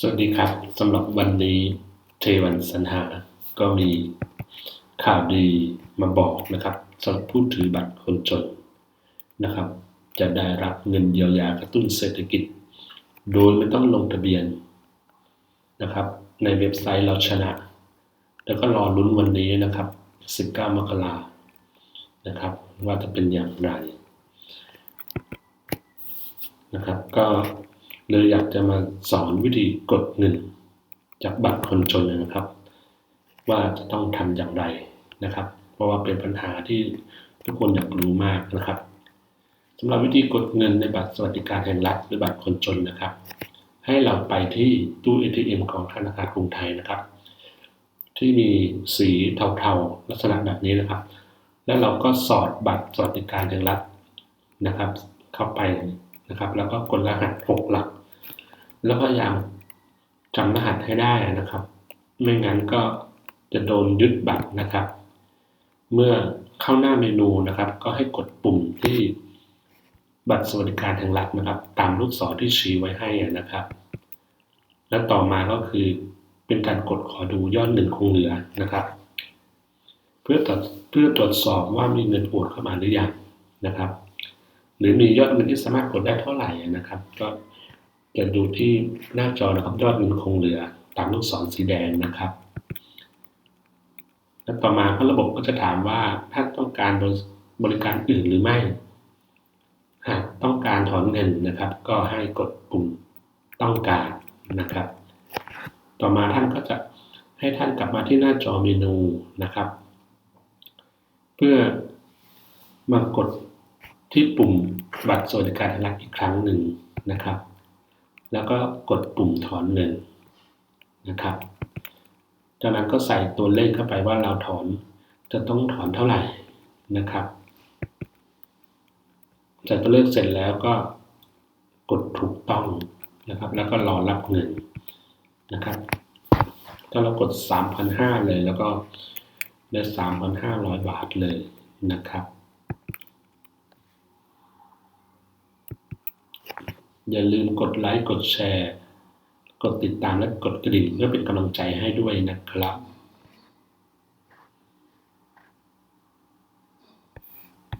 สวัสดีครับสำหรับวันนี้เทวันสัญหา ก็มีข่าวดีมาบอกนะครับสำหรับผู้ถือบัตรคนจนนะครับ จะได้รับเงินเยียวยากระตุ้นเศรษฐกิจ โดยไม่ต้องลงทะเบียนนะครับ ในเว็บไซต์เราชนะ แล้วก็รอลุ้นวันนี้นะครับ 19 มกรานะครับ ว่าจะเป็นอย่างไรนะครับ ก็ เลยอยากจะมาสอนวิธีกดเงิน จากบัตรคนจนนะครับ ว่าจะต้องทำอย่างไรนะครับ เพราะว่าเป็นปัญหาที่ทุกคนอยากรู้มากนะครับสำหรับวิธีกดเงินในบัตรสวัสดิการแห่งรัฐหรือบัตรคนจนนะครับ ให้เราไปที่ตู้ ATM ของธนาคารกรุงไทยนะครับ ที่มีสีเทาๆลักษณะแบบนี้นะครับ แล้วเราก็สอดบัตรสวัสดิการแห่งรัฐนะครับ เข้าไปนะครับ แล้วก็กดรหัส 6 หลัก แล้วพยายามจำรหัสให้ได้นะครับ ไม่งั้นก็จะโดนยึดบัตรนะครับ เมื่อเข้าหน้าเมนูนะครับ ก็ให้กดปุ่มที่บัตรสวัสดิการแห่งรัฐนะครับ ตามลูกศรที่ชี้ไว้ให้นะครับ และต่อมาก็คือเป็นการกดขอดูยอดเงินคงเหลือนะครับ เพื่อตรวจเพื่อตรวจสอบว่ามีเงินโอนเข้ามาหรือยังนะครับ หรือมียอดเงินที่สามารถกดได้เท่าไหร่นะครับ ก็ จะดูที่หน้าจอนะครับยอดเงินคงเหลือตามลูกศรสีแดงนะครับ และต่อมาระบบก็จะถามว่าท่านต้องการบริการอื่นหรือไม่ หากต้องการถอนเงินนะครับ ก็ให้กดปุ่มต้องการนะครับ ต่อมาท่านก็จะให้ท่านกลับมาที่หน้าจอเมนูนะครับ เพื่อมากดที่ปุ่มบัตรสวัสดิการแห่งรัฐอีกครั้งหนึ่งนะครับ แล้วก็กดปุ่มถอนเงินนะครับ จากนั้นก็ใส่ตัวเลขเข้าไปว่าเราถอนจะต้องถอนเท่าไหร่นะครับ ใส่ตัวเลขเสร็จแล้วก็กดถูกต้องนะครับ แล้วก็รอรับเงินนะครับ ถ้าเรากด 3,500 เลยแล้วก็ได้ 3,500 บาทเลยนะครับ อย่าลืมกดไลค์กดแชร์ กดติดตามและกดกระดิ่งเพื่อเป็นกำลังใจให้ด้วยนะครับ